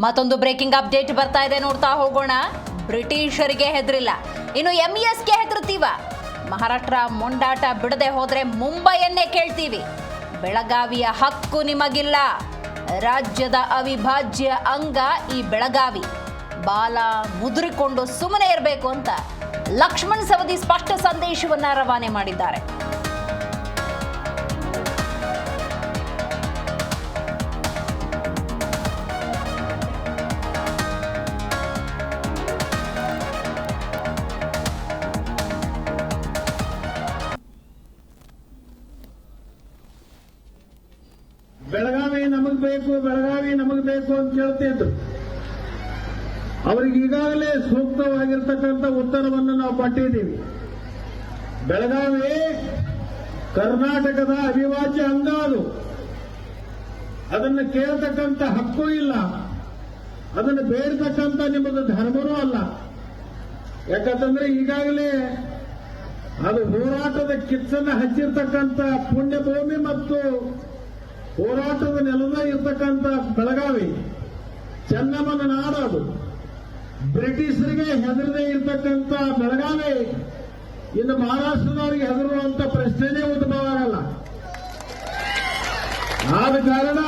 ಮತ್ತೊಂದು breaking update ಬರ್ತಾ ಇದೆ ನೋಡ್ತಾ ಹೋಗೋಣ. ಬ್ರಿಟಿಷರಿಗೆ ಹೆದರಿಲ್ಲ. ಇನ್ನು ಎಂಇಎಸ್ಗೆ ಹೆದರ್ತೀವ ಮಹಾರಾಷ್ಟ್ರ ಮೊಂಡಾಟ ಬಿಡದೆ ಹೋದ್ರೆ ಮುಂಬೈಯನ್ನೇ ಕೇಳ್ತೀವಿ. ಬೆಳಗಾವಿಯ ಹಕ್ಕು ನಿಮಗಿಲ್ಲ. ರಾಜ್ಯದ ಅವಿಭಾಜ್ಯ ಅಂಗ ಈ ಬೆಳಗಾವಿ. ಬಾಲ ಮುದುರಿಕೊಂಡು ಸುಮ್ಮನೆ ಇರಬೇಕು ಅಂತ ಲಕ್ಷ್ಮಣ್ ಸವದಿ ಸ್ಪಷ್ಟ ಸಂದೇಶವನ್ನ ರವಾನೆ ಮಾಡಿದ್ದಾರೆ. ಬೆಳಗಾವಿ ನಮಗ್ ಬೇಕು, ಬೆಳಗಾವಿ ನಮಗ್ ಬೇಕು ಅಂತ ಕೇಳ್ತಿದ್ರು ಅವ್ರಿಗೆ ಈಗಾಗಲೇ ಸೂಕ್ತವಾಗಿರ್ತಕ್ಕಂಥ ಉತ್ತರವನ್ನು ನಾವು ಪಟ್ಟಿದ್ದೀವಿ ಬೆಳಗಾವಿ ಕರ್ನಾಟಕದ ಅವಿಭಾಜ್ಯ ಅಂಗ ಅದು. ಅದನ್ನು ಕೇಳ್ತಕ್ಕಂಥ ಹಕ್ಕು ಇಲ್ಲ. ಅದನ್ನು ಬೇಡತಕ್ಕಂಥ ನಿಮ್ಮದು ಧರ್ಮನೂ ಅಲ್ಲ. ಯಾಕಂತಂದ್ರೆ ಈಗಾಗಲೇ ಅದು ಹೋರಾಟದ ಕಿಚ್ಚನ್ನು ಹಚ್ಚಿರ್ತಕ್ಕಂಥ ಪುಣ್ಯಭೂಮಿ ಮತ್ತು ಹೋರಾಟದ ನೆಲದ ಇರ್ತಕ್ಕಂಥ ಬೆಳಗಾವಿ, ಚೆನ್ನಮ್ಮನ ನಾಡು ಅದು ಬ್ರಿಟಿಷರಿಗೆ ಹೆದರದೆ ಇರ್ತಕ್ಕಂಥ ಬೆಳಗಾವಿ, ಇನ್ನು ಮಹಾರಾಷ್ಟ್ರದವರಿಗೆ ಹೆದರುವಂತ ಪ್ರಶ್ನೆನೇ ಉದ್ಭವ ಆಗಲ್ಲ. ಆದ ಕಾರಣ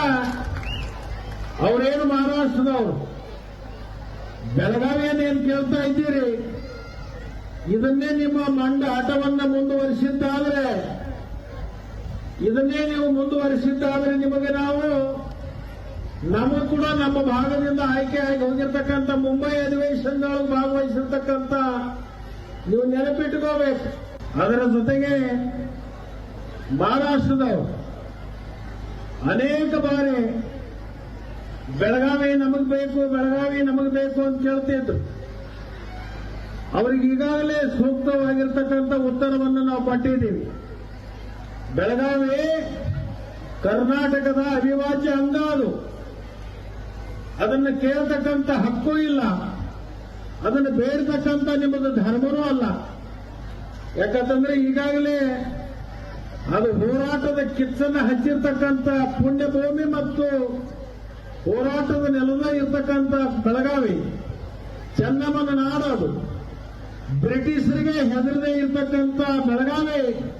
ಅವರೇನು ಮಹಾರಾಷ್ಟ್ರದವರು? ಬೆಳಗಾವಿಯನ್ನು ಏನು ಕೇಳ್ತಾ ಇದ್ದೀರಿ? ಇದನ್ನೇ ನಿಮ್ಮ ಮಂಡ ಆಟವನ್ನ ಮುಂದುವರಿಸಿದ್ದಾದ್ರೆ ಇದನ್ನೇ ನೀವು ಮುಂದುವರಿಸಿದ್ದಾದ್ರೆ ನಿಮಗೆ ನಾವು ನಮಗೂ ಕೂಡ ನಮ್ಮ ಭಾಗದಿಂದ ಆಯ್ಕೆ ಆಗಿ ಹೋಗಿರ್ತಕ್ಕಂಥ ಮುಂಬೈ ಅಧಿವೇಶನದೊಳಗೆ ಭಾಗವಹಿಸಿರ್ತಕ್ಕಂಥ ನೀವು ನೆನಪಿಟ್ಕೋಬೇಕು. ಅದರ ಜೊತೆಗೆ ಮಹಾರಾಷ್ಟ್ರದವರು ಅನೇಕ ಬಾರಿ ಬೆಳಗಾವಿ ನಮಗೆ ಬೇಕು, ಬೆಳಗಾವಿ ನಮಗೆ ಬೇಕು ಅಂತ ಕೇಳ್ತಿದ್ರು. ಅವ್ರಿಗೆ ಈಗಾಗಲೇ ಸೂಕ್ತವಾಗಿರ್ತಕ್ಕಂಥ ಉತ್ತರವನ್ನು ನಾವು ಕೊಟ್ಟಿದ್ದೀವಿ ಬೆಳಗಾವಿ ಕರ್ನಾಟಕದ ಅವಿಭಾಜ್ಯ ಅಂಗ ಅದು ಅದನ್ನು ಕೇಳತಕ್ಕಂಥ ಹಕ್ಕು ಇಲ್ಲ. ಅದನ್ನು ಬೇಡ್ತಕ್ಕಂಥ ನಿಮ್ಮದು ಧರ್ಮನೂ ಅಲ್ಲ. ಯಾಕಂತಂದ್ರೆ ಈಗಾಗಲೇ ಅದು ಹೋರಾಟದ ಕಿಚ್ಚನ್ನು ಹಚ್ಚಿರ್ತಕ್ಕಂಥ ಪುಣ್ಯಭೂಮಿ ಮತ್ತು ಹೋರಾಟದ ನೆಲದ ಇರ್ತಕ್ಕಂಥ ಬೆಳಗಾವಿ. ಚೆನ್ನಮ್ಮನ ನಾಡು ಅದು. ಬ್ರಿಟಿಷರಿಗೆ ಹೆದರದೇ ಇರ್ತಕ್ಕಂಥ ಬೆಳಗಾವಿ.